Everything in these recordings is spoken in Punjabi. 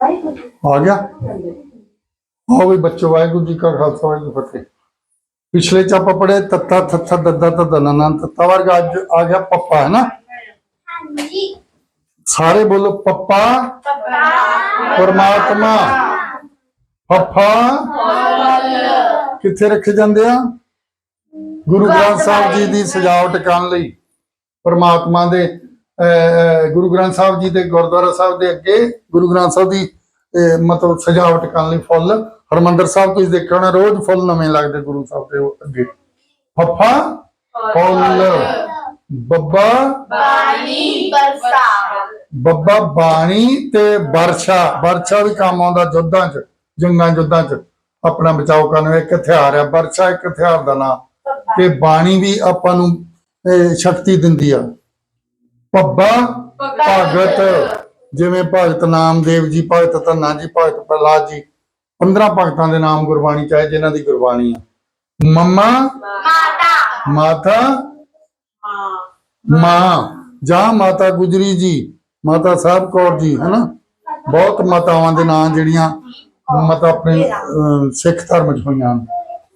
ਆ ਗਿਆ? ਹੋ ਵੀ ਬੱਚੋ ਵਾਹਿਗੁਰੂ ਜੀ ਕਾ ਖਾਲਸਾ ਵਾਹਿਗੁਰੂ ਫਤਿਹ। ਪਿਛਲੇ ਚ ਆਪਾਂ ਪੜਿਆ ਤੱਤਾ ਥੱਥਾ ਦੱਦਾ ਤੱਦਾ ਨਨਨ ਤੱਤਾ ਵਰਗਾ ਅੱਜ ਆ ਗਿਆ ਪੱਪਾ ਹੈ ਨਾ? ਸਾਰੇ ਬੋਲੋ ਪੱਪਾ ਪਰਮਾਤਮਾ। ਫੱਫਾ ਕਿੱਥੇ ਰੱਖੇ ਜਾਂਦੇ ਆ? ਗੁਰੂ ਗ੍ਰੰਥ ਸਾਹਿਬ ਜੀ ਦੀ ਸਜਾਵਟ ਕਰਨ ਲਈ ਪਰਮਾਤਮਾ ਦੇ ਗੁਰੂ ਗ੍ਰੰਥ ਸਾਹਿਬ ਜੀ ਦੇ ਗੁਰਦੁਆਰਾ ਸਾਹਿਬ ਦੇ ਅੱਗੇ ਗੁਰੂ ਗ੍ਰੰਥ ਸਾਹਿਬ ਦੀ ਮਤਲਬ ਸਜਾਵਟ ਕਰਨ ਲਈ ਫੁੱਲ ਹਰਮੰਦਰ ਸਾਹਿਬ ਤੁਸੀਂ ਦੇਖਿਆ ਹੋਣਾ ਰੋਜ਼ ਫੁੱਲ ਨਵੇਂ ਲੱਗਦੇ ਗੁਰੂ ਸਾਹਿਬ ਦੇ ਅੱਗੇ। ਫੱਫਾ ਫੁੱਲ। ਬੱਬਾ ਬੱਬਾ ਬਾਣੀ ਤੇ ਵਰਸ਼ਾ ਵਰਸ਼ਾ ਵੀ ਕੰਮ ਆਉਂਦਾ ਯੁੱਧਾਂ 'ਚ ਜੰਗਾਂ ਯੁੱਧਾਂ 'ਚ। ਆਪਣਾ ਬਚਾਓ ਕਰਨ ਵਿੱਚ ਇੱਕ ਹਥਿਆਰ ਹੈ ਵਰਸ਼ਾ ਇੱਕ ਹਥਿਆਰ ਦਾ ਨਾਮ। ਤੇ ਬਾਣੀ ਵੀ ਆਪਾਂ ਨੂੰ ਸ਼ਕਤੀ ਦਿੰਦੀ ਆ। ਪੱਬਾ ਭਗਤ। ਜਿਵੇਂ ਭਗਤ ਨਾਮਦੇਵ ਜੀ ਭਗਤ ਧੰਨਾ ਜੀ ਭਗਤ ਪ੍ਰਹਲਾਦ ਜੀ 15 ਭਗਤਾਂ ਦੇ ਨਾਮ ਗੁਰਬਾਣੀ ਚ ਆਏ ਜਿਨ੍ਹਾਂ ਦੀ ਗੁਰਬਾਣੀ ਆ। ਮੰਮਾ ਮਾਤਾ। ਮਾਂ। ਜਾਂ ਮਾਤਾ ਗੁਜਰੀ ਜੀ ਮਾਤਾ ਸਾਹਿਬ ਕੌਰ ਜੀ ਹਨਾ? ਬਹੁਤ ਮਾਤਾਵਾਂ ਦੇ ਨਾਂ ਜਿਹੜੀਆਂ ਮਤ ਆਪਣੇ ਸਿੱਖ ਧਰਮ ਚ ਹੋਈਆਂ।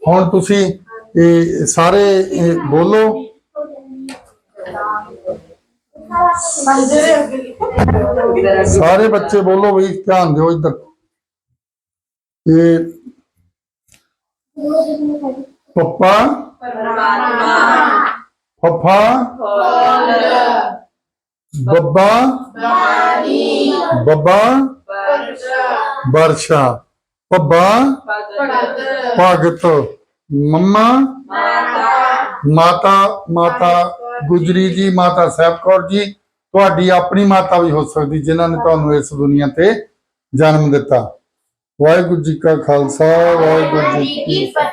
ਹੁਣ ਤੁਸੀਂ ਇਹ ਸਾਰੇ ਬੋਲੋ ਸਾਰੇ ਬੱਚੇ ਬੋਲੋ ਬਈ ਧਿਆਨ ਦਿਓ ਇੱਧਰ ਇਹ ਪਪਾ ਪਪਾ ਬੱਬਾ ਬੱਬਾ ਵਰਸ਼ਾ ਪੱਬਾ ਭਗਤ ਮੰਮਾ ਮਾਤਾ ਮਾਤਾ ਗੁਜਰੀ ਜੀ ਮਾਤਾ ਸਾਹਿਬ ਕੌਰ ਜੀ ਤੁਹਾਡੀ ਆਪਣੀ ਮਾਤਾ ਵੀ ਹੋ ਸਕਦੀ, ਜਿਨ੍ਹਾਂ ਨੇ ਤੁਹਾਨੂੰ ਇਸ ਦੁਨੀਆ ਤੇ ਜਨਮ ਦਿੱਤਾ। ਵਾਹਿਗੁਰੂ ਜੀ ਕਾ ਖਾਲਸਾ, ਵਾਹਿਗੁਰੂ ਜੀ ਕੀ ਫਤਿਹ।